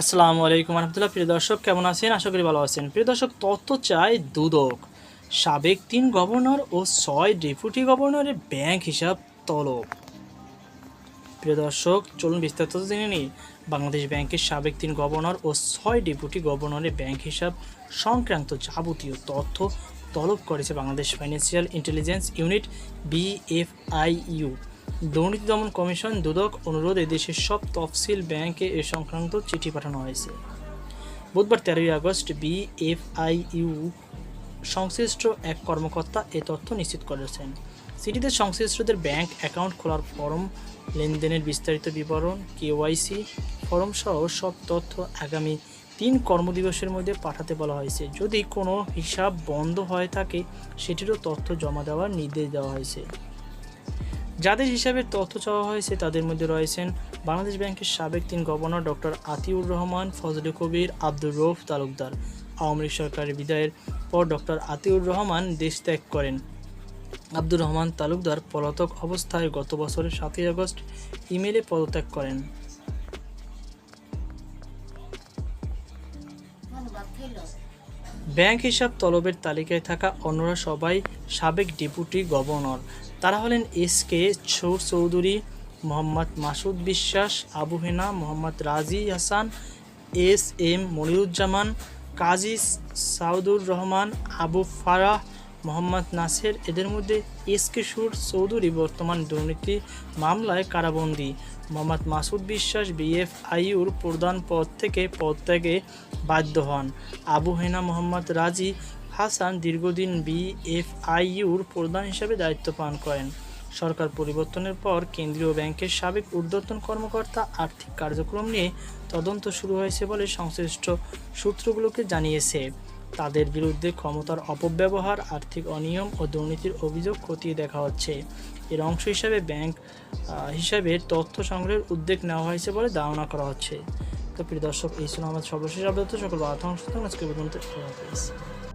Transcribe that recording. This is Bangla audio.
আসসালামু আলাইকুম রহমতুল্লাহ। প্রিয় দর্শক, কেমন আছেন? আশা করি ভালো আছেন। প্রিয় দর্শক, তথ্য চাই দুদক। সাবেক তিন গভর্নর ও ছয় ডেপুটি গভর্নরের ব্যাংক হিসাব তলব। প্রিয় দর্শক, চলুন বিস্তারিত জেনে নিই। বাংলাদেশ ব্যাংকের সাবেক তিন গভর্নর ও ছয় ডেপুটি গভর্নরের ব্যাংক হিসাব সংক্রান্ত যাবতীয় তথ্য তলব করেছে Bangladesh financial intelligence unit, BFIU. দুর্নীতি দমন কমিশন দুদক অনুরোধে দেশের সব তফসিল ব্যাংকে এ সংক্রান্ত চিঠি পাঠানো হয়েছে। বুধবার তেরোই আগস্ট বিএফআইইউ সংশ্লিষ্ট এক কর্মকর্তা এ তথ্য নিশ্চিত করেছেন। সিটিতে সংশ্লিষ্টদের ব্যাংক অ্যাকাউন্ট খোলার ফর্ম, লেনদেনের বিস্তারিত বিবরণ কেওয়াইসি ফর্ম সহ সব তথ্য আগামী তিন কর্মদিবসের মধ্যে পাঠাতে বলা হয়েছে। যদি কোনো হিসাব বন্ধ হয়ে থাকে, সেটিরও তথ্য জমা দেওয়ার নির্দেশ দেওয়া হয়েছে। যাদের হিসাবের তথ্য চাওয়া হয়েছে তাদের মধ্যে রয়েছেন বাংলাদেশ ব্যাংকের সাবেক তিন governor doctor Atiur Rahman, Fazle Kabir, Abdur Rouf Talukder. Awami League সরকারের বিদায়ের পর ডক্টর আতিউর রহমান দেশ ত্যাগ করেন। আব্দুর রহমান তালুকদার পলাতক অবস্থায় গত বছরের সাতই আগস্ট ইমেলে পদত্যাগ করেন। ব্যাংক হিসাব তলবের তালিকায় থাকা অন্যরা সবাই সাবেক ডেপুটি গভর্নর। তারা হলেন S K Sur Chowdhury, Mohammad Masud Biswas, Abu Hena, Mohammad Razi Hasan, S M Moniruzzaman, Kazi Saudur Rahman, Abu Farah Mohammad Naser. এদের মধ্যে এস কে সুর চৌধুরী বর্তমান দুর্নীতি মামলায় কারাবন্দী। মোহাম্মদ মাসুদ বিশ্বাস বিএফআইউর প্রধান পদ থেকে পদত্যাগে বাধ্য হন। আবু হেনা মোহাম্মদ রাজি হাসান দীর্ঘদিন বিএফআইউর প্রধান হিসেবে দায়িত্ব পালন করেন। সরকার পরিবর্তনের পর কেন্দ্রীয় ব্যাংকের সাবেক ঊর্ধ্বতন কর্মকর্তা আর্থিক কার্যক্রম নিয়ে তদন্ত শুরু হয়েছে বলে সংশ্লিষ্ট সূত্রগুলোকে জানিয়েছে। তাদের বিরুদ্ধে ক্ষমতার অপব্যবহার, আর্থিক অনিয়ম ও দুর্নীতির অভিযোগ খতিয়ে দেখা হচ্ছে। এর অংশ হিসাবে ব্যাংক হিসাবে তথ্য সংগ্রহের উদ্যোগ নেওয়া হয়েছে বলে ধারণা করা হচ্ছে। তো প্রিয় দর্শক, এই ছিল আমাদের সর্বশেষ আপডেট। সকল অংশ আজকে পর্যন্ত।